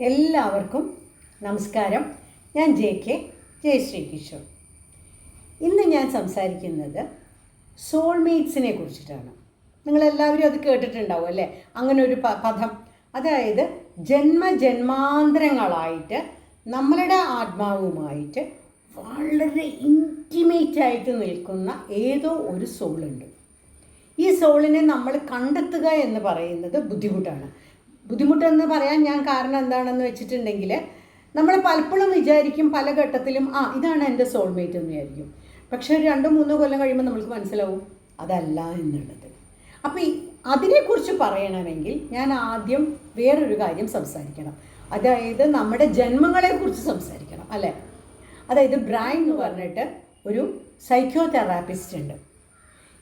എല്ലാവർക്കും നമസ്കാരം. ഞാൻ ജെ കെ ജയശ്രീ കിഷോർ. ഇന്ന് ഞാൻ സംസാരിക്കുന്നത് സോൾമേറ്റ്സിനെ കുറിച്ചിട്ടാണ്. നിങ്ങളെല്ലാവരും അത് കേട്ടിട്ടുണ്ടാവും അല്ലേ? അങ്ങനെ ഒരു പദം. അതായത് ജന്മജന്മാന്തരങ്ങളായിട്ട് നമ്മളുടെ ആത്മാവുമായിട്ട് വളരെ ഇന്റിമേറ്റ് ആയിട്ട് നിൽക്കുന്ന ഏതോ ഒരു സോളുണ്ട് ഈ സോളിനെ നമ്മൾ കണ്ടെത്തുക എന്ന് പറയുന്നത് ബുദ്ധിമുട്ടാണ്. ബുദ്ധിമുട്ടെന്ന് പറയാൻ ഞാൻ കാരണം എന്താണെന്ന് വെച്ചിട്ടുണ്ടെങ്കിൽ നമ്മൾ പലപ്പോഴും വിചാരിക്കും പല ഘട്ടത്തിലും ആ ഇതാണ് എന്റെ സോൾമേറ്റ് എന്ന് വിചാരിക്കും. പക്ഷേ ഒരു രണ്ടോ മൂന്നോ കൊല്ലം കഴിയുമ്പോൾ നമുക്ക് മനസ്സിലാവും അതല്ല എന്നുള്ളത്. അപ്പോൾ ഈ അതിനെക്കുറിച്ച് പറയണമെങ്കിൽ ഞാൻ ആദ്യം വേറൊരു കാര്യം സംസാരിക്കണം. അതായത് നമ്മുടെ ജന്മങ്ങളെക്കുറിച്ച് സംസാരിക്കണം അല്ലേ? അതായത് ബ്രൈൻ എന്ന് പറഞ്ഞിട്ട് ഒരു സൈക്കോ തെറാപ്പിസ്റ്റ് ഉണ്ട്.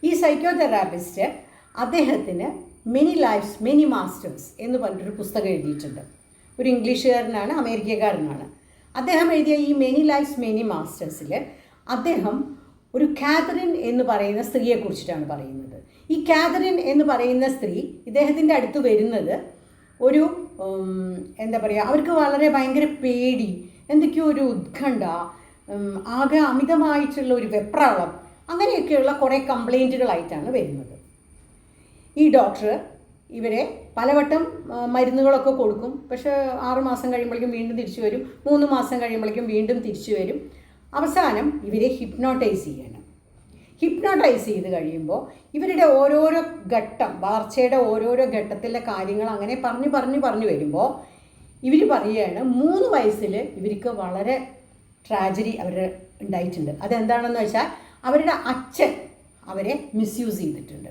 ഈ സൈക്കോ തെറാപ്പിസ്റ്റ് അദ്ദേഹത്തിന് മെനി ലൈഫ്സ് മെനി മാസ്റ്റേഴ്സ് എന്ന് പറഞ്ഞിട്ടൊരു പുസ്തകം എഴുതിയിട്ടുണ്ട്. ഒരു ഇംഗ്ലീഷുകാരനാണ് അമേരിക്കക്കാരനാണ്. അദ്ദേഹം എഴുതിയ ഈ മെനി ലൈഫ്സ് മെനി മാസ്റ്റേഴ്സിൽ അദ്ദേഹം ഒരു കാതറിൻ എന്ന് പറയുന്ന സ്ത്രീയെ കുറിച്ചിട്ടാണ് പറയുന്നത്. ഈ കാതറിൻ എന്ന് പറയുന്ന സ്ത്രീ ഇദ്ദേഹത്തിന്റെ അടുത്ത് വരുന്നത് ഒരു എന്താ പറയുക അവർക്ക് വളരെ ഭയങ്കര പേടി എന്തൊക്കെയോ ഒരു ഉത്കണ്ഠ ആകെ അമിതമായിട്ടുള്ള ഒരു വെപ്രാളം അങ്ങനെയൊക്കെയുള്ള കുറേ കംപ്ലൈന്റുകളായിട്ടാണ് വരുന്നത്. ഈ ഡോക്ടർ ഇവരെ പലവട്ടം മരുന്നുകളൊക്കെ കൊടുക്കും. പക്ഷേ ആറ് മാസം കഴിയുമ്പോഴേക്കും വീണ്ടും തിരിച്ചു വരും. മൂന്ന് മാസം കഴിയുമ്പോഴേക്കും വീണ്ടും തിരിച്ചു വരും. അവസാനം ഇവരെ ഹിപ്നോട്ടൈസ് ചെയ്യണം. ഹിപ്നോട്ടൈസ് ചെയ്ത് കഴിയുമ്പോൾ ഇവരുടെ ഓരോരോ ഘട്ടം വളർച്ചയുടെ ഓരോരോ ഘട്ടത്തിലെ കാര്യങ്ങൾ അങ്ങനെ പറഞ്ഞു പറഞ്ഞു പറഞ്ഞു വരുമ്പോൾ ഇവർ പറയുകയാണ് മൂന്ന് വയസ്സിൽ ഇവർക്ക് വളരെ ട്രാജഡി അവർ ഉണ്ടായിട്ടുണ്ട്. അതെന്താണെന്ന് വെച്ചാൽ അവരുടെ അച്ഛൻ അവരെ മിസ്യൂസ് ചെയ്തിട്ടുണ്ട്.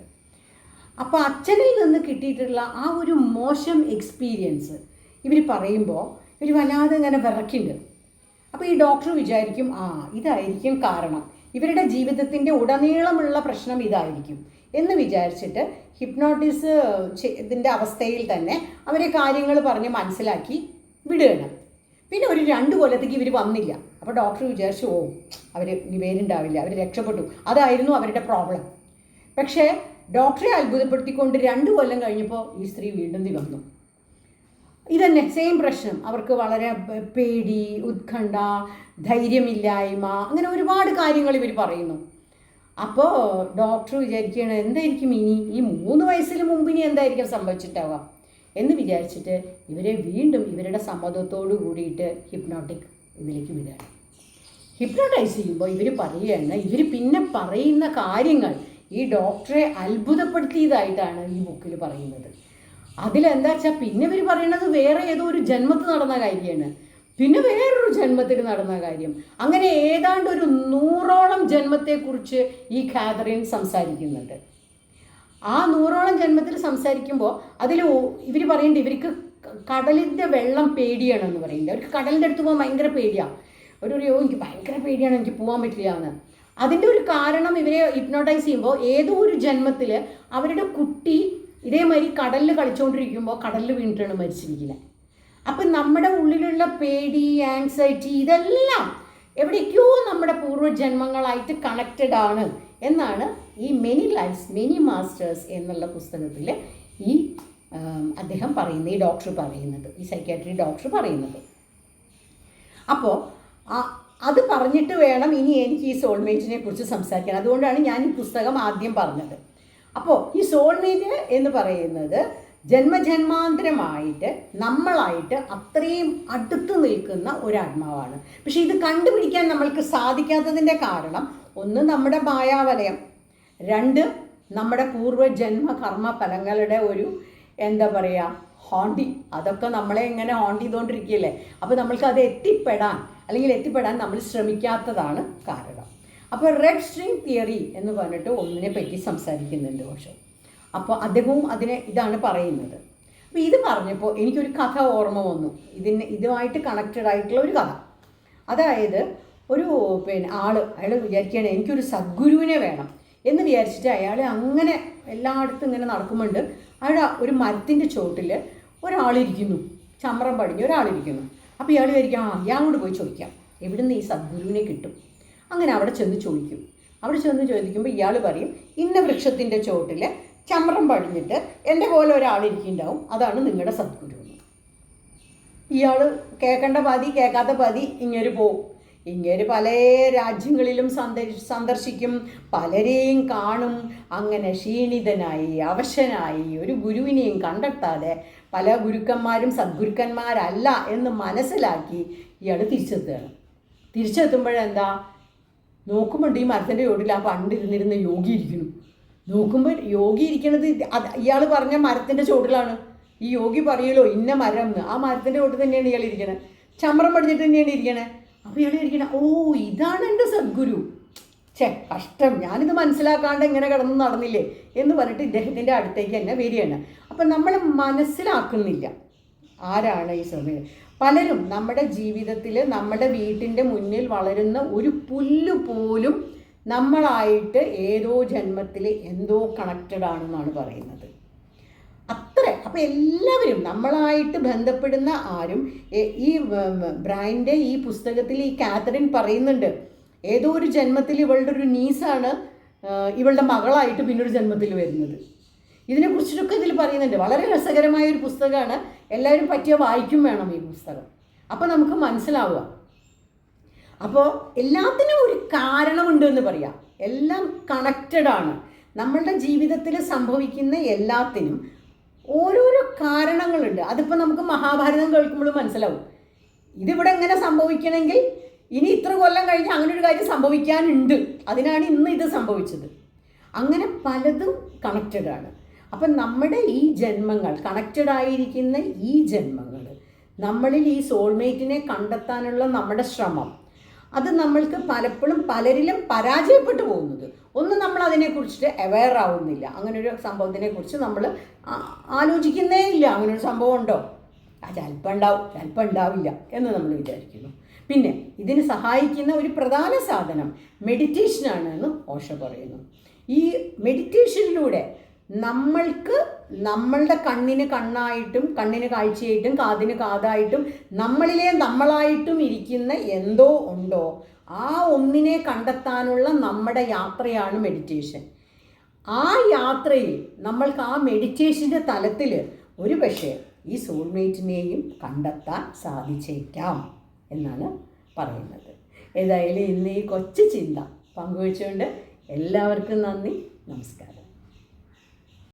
അപ്പോൾ അച്ഛനിൽ നിന്ന് കിട്ടിയിട്ടുള്ള ആ ഒരു മോശം എക്സ്പീരിയൻസ് ഇവർ പറയുമ്പോൾ ഇവർ വല്ലാതെ ഇങ്ങനെ വിറക്കുന്നുണ്ട് അപ്പോൾ ഈ ഡോക്ടർ വിചാരിക്കും ആ ഇതായിരിക്കും കാരണം. ഇവരുടെ ജീവിതത്തിന്റെ ഉടനീളമുള്ള പ്രശ്നം ഇതായിരിക്കും. എന്ന് വിചാരിച്ചിട്ട് ഹിപ്നോട്ടിസ് ഇതിന്റെ അവസ്ഥയിൽ തന്നെ അവരെ കാര്യങ്ങൾ പറഞ്ഞ് മനസ്സിലാക്കി വിടുകയാണ്. പിന്നെ ഒരു രണ്ട് കൊല്ലത്തേക്ക് ഇവർ വന്നില്ല. അപ്പോൾ ഡോക്ടർ വിചാരിച്ചു ഓ അവർ ഇനി പേരുണ്ടാവില്ല. അവർ രക്ഷപ്പെട്ടു. അതായിരുന്നു അവരുടെ പ്രോബ്ലം പക്ഷേ ഡോക്ടറെ അത്ഭുതപ്പെടുത്തിക്കൊണ്ട് രണ്ട് കൊല്ലം കഴിഞ്ഞപ്പോൾ ഈ സ്ത്രീ വീണ്ടും തികന്നു ഇതന്നെ സെയിം പ്രശ്നം. അവർക്ക് വളരെ പേടി ഉത്കണ്ഠ ധൈര്യമില്ലായ്മ അങ്ങനെ ഒരുപാട് കാര്യങ്ങൾ ഇവർ പറയുന്നു. അപ്പോൾ ഡോക്ടർ വിചാരിക്കുകയാണ് എന്തായിരിക്കും ഇനി? ഈ മൂന്ന് വയസ്സിന് മുമ്പ് ഇനി എന്തായിരിക്കും സംഭവിച്ചിട്ടാവാം എന്ന് വിചാരിച്ചിട്ട് ഇവരെ വീണ്ടും ഇവരുടെ സമ്മതത്തോടു കൂടിയിട്ട് ഹിപ്നോട്ടിക് ഇതിലേക്ക് വിടുകയാണ്. ഹിപ്നോട്ടൈസ് ചെയ്യുമ്പോൾ ഇവർ പറയുകയാണ് ഇവർ പിന്നെ പറയുന്ന കാര്യങ്ങൾ ഈ ഡോക്ടറെ അത്ഭുതപ്പെടുത്തിയതായിട്ടാണ് ഈ ബുക്കിൽ പറയുന്നത്. അതിലെന്താ വെച്ചാൽ പിന്നെ ഇവർ പറയുന്നത് വേറെ ഏതോ ഒരു ജന്മത്തിൽ നടന്ന കാര്യമാണ്. പിന്നെ വേറൊരു ജന്മത്തിൽ നടന്ന കാര്യം. അങ്ങനെ ഏതാണ്ട് ഒരു നൂറോളം ജന്മത്തെക്കുറിച്ച് ഈ കാതറിൻ സംസാരിക്കുന്നുണ്ട്. ആ നൂറോളം ജന്മത്തിൽ സംസാരിക്കുമ്പോൾ അതിൽ ഇവർ പറയുന്നുണ്ട് ഇവർക്ക് കടലിന്റെ വെള്ളം പേടിയാണെന്ന് പറയുന്നുണ്ട് അവർക്ക് കടലിന്റെ അടുത്ത് പോകാൻ ഭയങ്കര പേടിയാണ് ഒരു ഒരു, "ഓ, എനിക്ക് ഭയങ്കര പേടിയാണ് എനിക്ക് പോകാൻ പറ്റില്ല എന്ന്. അതിന്റെ ഒരു കാരണം ഇവരെ ഹിപ്നോട്ടൈസ് ചെയ്യുമ്പോൾ ഏതോ ഒരു ജന്മത്തിൽ അവരുടെ കുട്ടി ഇതേമാതിരി കടലിൽ കളിച്ചുകൊണ്ടിരിക്കുമ്പോൾ കടലിൽ വീണിട്ടാണ് മരിച്ചിരിക്കുന്നത് അപ്പം നമ്മുടെ ഉള്ളിലുള്ള പേടി ആങ്സൈറ്റി ഇതെല്ലാം എവിടേക്കോ നമ്മുടെ പൂർവജന്മങ്ങളായിട്ട് കണക്റ്റഡ് ആണ് എന്നാണ് ഈ മെനി ലൈഫ്സ് മെനി മാസ്റ്റേഴ്സ് എന്നുള്ള പുസ്തകത്തിൽ ഈ അദ്ദേഹം പറയുന്നത് ഈ ഡോക്ടർ പറയുന്നത് ഈ സൈക്കാട്രി ഡോക്ടർ പറയുന്നത്. അപ്പോൾ അത് പറഞ്ഞിട്ട് വേണം ഇനി എനിക്ക് ഈ സോൾമേറ്റിനെ കുറിച്ച് സംസാരിക്കാൻ. അതുകൊണ്ടാണ് ഞാൻ ഈ പുസ്തകം ആദ്യം പറഞ്ഞത്. അപ്പോൾ ഈ സോൾമേറ്റ് എന്ന് പറയുന്നത് ജന്മജന്മാന്തരമായിട്ട് നമ്മളായിട്ട് അത്രയും അടുത്ത് നിൽക്കുന്ന ഒരു ആത്മാവാണ് പക്ഷേ ഇത് കണ്ടുപിടിക്കാൻ നമ്മൾക്ക് സാധിക്കാത്തതിന്റെ കാരണം ഒന്ന് നമ്മുടെ മായാവലയം. രണ്ട് നമ്മുടെ പൂർവജന്മ കർമ്മ ഫലങ്ങളുടെ ഒരു എന്താ പറയുക ഹോണ്ടി. അതൊക്കെ നമ്മളെ ഇങ്ങനെ ഹോണ്ടി ചെയ്തുകൊണ്ടിരിക്കുകയല്ലേ? അപ്പോൾ നമ്മൾക്ക് അത് എത്തിപ്പെടാൻ അല്ലെങ്കിൽ എത്തിപ്പെടാൻ നമ്മൾ ശ്രമിക്കാത്തതാണ് കാരണം. അപ്പോൾ റെഡ് സ്ട്രിംഗ് തിയറി എന്ന് പറഞ്ഞിട്ട് ഒന്നിനെ പറ്റി സംസാരിക്കുന്നുണ്ട് പക്ഷേ. അപ്പോൾ അദ്ദേഹവും അതിനെ ഇതാണ് പറയുന്നത്. അപ്പോൾ ഇത് പറഞ്ഞപ്പോൾ എനിക്കൊരു കഥ ഓർമ്മ വന്നു. ഇതിന് ഇതുമായിട്ട് കണക്റ്റഡ് ആയിട്ടുള്ള ഒരു കഥ. അതായത് ഒരു പിന്നെ ആൾ അയാൾ വിചാരിക്കുകയാണ് എനിക്കൊരു സദ്ഗുരുവിനെ വേണം എന്ന് വിചാരിച്ചിട്ട് അയാൾ അങ്ങനെ എല്ലായിടത്തും ഇങ്ങനെ നടക്കുമ്പോണ്ട് അയാൾ ഒരു മരത്തിന്റെ ചോട്ടിൽ ഒരാളിരിക്കുന്നു. ചമ്രം പടിഞ്ഞ് ഒരാളിരിക്കുന്നു. അപ്പോൾ ഇയാൾ വിചാരിക്കും ആ പോയി ചോദിക്കാം. എവിടുന്ന് ഈ സദ്ഗുരുവിനെ കിട്ടും? അങ്ങനെ അവിടെ ചെന്ന് ചോദിക്കും. അവിടെ ചെന്ന് ചോദിക്കുമ്പോൾ ഇയാൾ പറയും ഇന്ന വൃക്ഷത്തിന്റെ ചോട്ടിൽ ചമ്രം പടിഞ്ഞിട്ട് എന്റെ പോലെ ഒരാളിരിക്കുന്നുണ്ടാവും അതാണ് നിങ്ങളുടെ സദ്ഗുരു ഇയാൾ കേൾക്കേണ്ട പതി കേൾക്കാത്ത പതി ഇങ്ങേര് പോവും. ഇങ്ങേര് പല രാജ്യങ്ങളിലും സന്ദർശി സന്ദർശിക്കും. പലരെയും കാണും. അങ്ങനെ ക്ഷീണിതനായി അവശനായി ഒരു ഗുരുവിനെയും കണ്ടെത്താതെ പല ഗുരുക്കന്മാരും സദ്ഗുരുക്കന്മാരല്ല എന്ന് മനസ്സിലാക്കി ഇയാൾ തിരിച്ചെത്തുകയാണ്. തിരിച്ചെത്തുമ്പോഴെന്താ? നോക്കുമ്പോൾ ഈ മരത്തിന്റെ ചോട്ടിൽ ആ പണ്ടിരുന്നിരുന്ന യോഗി ഇരിക്കുന്നു. നോക്കുമ്പോൾ യോഗി ഇരിക്കണത് ഇയാൾ പറഞ്ഞ മരത്തിന്റെ ചോട്ടിലാണ് ഈ യോഗി പറയുമല്ലോ ഇന്ന മരം എന്ന് ആ മരത്തിന്റെ ചോട്ടിൽ തന്നെയാണ് ഇയാൾ ഇരിക്കണത് ചമ്രം പഠിച്ചിട്ട് തന്നെയാണ് ഇരിക്കണേ. അപ്പോൾ ഇയാൾ ഇരിക്കണേ ഓ ഇതാണ് എന്റെ സദ്ഗുരു. ഛേ കഷ്ടം. ഞാനിത് മനസ്സിലാക്കാണ്ട് ഇങ്ങനെ കിടന്ന് നടന്നില്ലേ എന്ന് പറഞ്ഞിട്ട് ഇദ്ദേഹത്തിന്റെ അടുത്തേക്ക് തന്നെ വരികയാണ്. അപ്പം നമ്മൾ മനസ്സിലാക്കുന്നില്ല. ആരാണ് ഈ സമയം പലരും നമ്മുടെ ജീവിതത്തിൽ നമ്മുടെ വീട്ടിന്റെ മുന്നിൽ വളരുന്ന ഒരു പുല്ല് പോലും നമ്മളായിട്ട് ഏതോ ജന്മത്തിൽ എന്തോ കണക്റ്റഡ് ആണെന്നാണ് പറയുന്നത്. അത്ര. അപ്പോൾ എല്ലാവരും നമ്മളായിട്ട് ബന്ധപ്പെടുന്ന ആരും ഈ ബ്രൈന്റെ ഈ പുസ്തകത്തിൽ ഈ കാത്തറിൻ പറയുന്നുണ്ട്. ഏതോ ഒരു ജന്മത്തിൽ ഇവളുടെ ഒരു നീസാണ് ഇവളുടെ മകളായിട്ട് പിന്നൊരു ജന്മത്തിൽ വരുന്നത്. ഇതിനെക്കുറിച്ചിട്ടൊക്കെ ഇതിൽ പറയുന്നുണ്ട്. വളരെ രസകരമായ ഒരു പുസ്തകമാണ്. എല്ലാവരും പറ്റിയ വായിക്കും വേണം ഈ പുസ്തകം. അപ്പോൾ നമുക്ക് മനസ്സിലാവുക. അപ്പോൾ എല്ലാത്തിനും ഒരു കാരണമുണ്ട് എന്ന് പറയാം. എല്ലാം കണക്റ്റഡ് ആണ്. നമ്മളുടെ ജീവിതത്തിൽ സംഭവിക്കുന്ന എല്ലാത്തിനും ഓരോരോ കാരണങ്ങളുണ്ട്. അതിപ്പോൾ നമുക്ക് മഹാഭാരതം കേൾക്കുമ്പോൾ മനസ്സിലാവും. ഇതിവിടെ എങ്ങനെ സംഭവിക്കണമെങ്കിൽ ഇനി ഇത്ര കൊല്ലം കഴിഞ്ഞ് അങ്ങനെ ഒരു കാര്യം സംഭവിക്കാനുണ്ട്. അതിനാണ് ഇന്ന് ഇത് സംഭവിച്ചത്. അങ്ങനെ പലതും കണക്റ്റഡ് ആണ്. അപ്പം നമ്മുടെ ഈ ജന്മങ്ങൾ കണക്റ്റഡ് ആയിരിക്കുന്ന ഈ ജന്മങ്ങൾ നമ്മളിൽ ഈ സോൾമേറ്റിനെ കണ്ടെത്താനുള്ള നമ്മുടെ ശ്രമം അത് നമ്മൾക്ക് പലപ്പോഴും പലരിലും പരാജയപ്പെട്ടു പോകുന്നത്. ഒന്ന് നമ്മൾ അതിനെക്കുറിച്ചിട്ട് അവെയർ ആവുന്നില്ല. അങ്ങനൊരു സംഭവത്തിനെ കുറിച്ച് നമ്മൾ ആലോചിക്കുന്നേ ഇല്ല. അങ്ങനൊരു സംഭവം ഉണ്ടോ? ചിലപ്പോൾ ഉണ്ടാവും. ചിലപ്പോൾ ഉണ്ടാവില്ല എന്ന് നമ്മൾ വിചാരിക്കുന്നു. പിന്നെ ഇതിന് സഹായിക്കുന്ന ഒരു പ്രധാന സാധനം മെഡിറ്റേഷനാണ് എന്ന് ഓഷ പറയുന്നു. ഈ മെഡിറ്റേഷനിലൂടെ നമ്മൾക്ക് നമ്മളുടെ കണ്ണിന് കണ്ണായിട്ടും കണ്ണിന് കാഴ്ചയായിട്ടും കാതിന് കാതായിട്ടും നമ്മളിലെ നമ്മളായിട്ടും ഇരിക്കുന്ന എന്തോ ഉണ്ടോ ആ ഒന്നിനെ കണ്ടെത്താനുള്ള നമ്മുടെ യാത്രയാണ് മെഡിറ്റേഷൻ ആ യാത്രയിൽ നമ്മൾക്ക് ആ മെഡിറ്റേഷന്റെ തലത്തിൽ ഒരു പക്ഷേ ഈ സോൾമേറ്റിനെയും കണ്ടെത്താൻ സാധിച്ചേക്കാം എന്നാണ് പറയുന്നത്. ഏതായാലും ഇന്ന് ഈ കൊച്ചു ചിന്ത പങ്കുവച്ചുകൊണ്ട് എല്ലാവർക്കും നന്ദി. നമസ്കാരം.